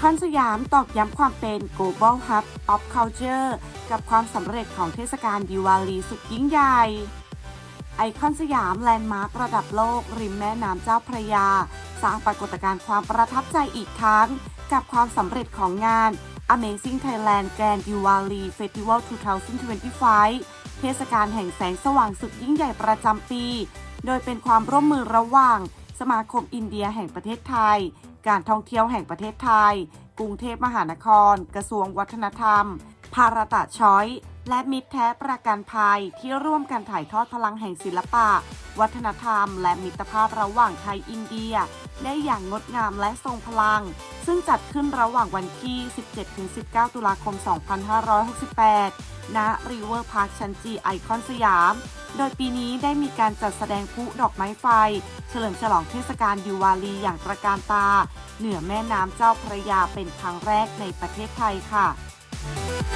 คอนสยามตอกย้ำความเป็น global hub of culture กับความสำเร็จของเทศกาลดิวาลีสุดยิ่งใหญ่ ไอคอนสยามแลนด์มาร์คระดับโลก ริมแม่น้ำเจ้าพระยา สร้างปรากฏการณ์ความประทับใจอีกครั้ง กับความสำเร็จของงาน Amazing Thailand Grand Diwali Festival 2025 เทศกาลแห่งแสงสว่างสุดยิ่งใหญ่ประจำปี โดยเป็นความร่วมมือระหว่างสมาคมอินเดียแห่งประเทศไทยการท่องเที่ยวแห่งประเทศไทย กรุงเทพมหานคร กระทรวงวัฒนธรรม ภารตะช้อย และมิตรแท้ประกันภัยที่ร่วมกันถ่ายทอดพลังแห่งศิลปะ วัฒนธรรม และมิตรภาพระหว่างไทยอินเดีย ได้อย่างงดงามและทรงพลัง ซึ่งจัดขึ้นระหว่างวันที่ 17-19 ตุลาคม 2568 ณริเวอร์พาร์คชันจีไอคอนสยาม โดยปีนี้ได้มีการจัดแสดงพลุดอกไม้ไฟ เฉลิมฉลองเทศกาลดิวาลีอย่างตระการตา เหนือแม่น้ำเจ้าพระยาเป็นครั้งแรกในประเทศไทยค่ะ Música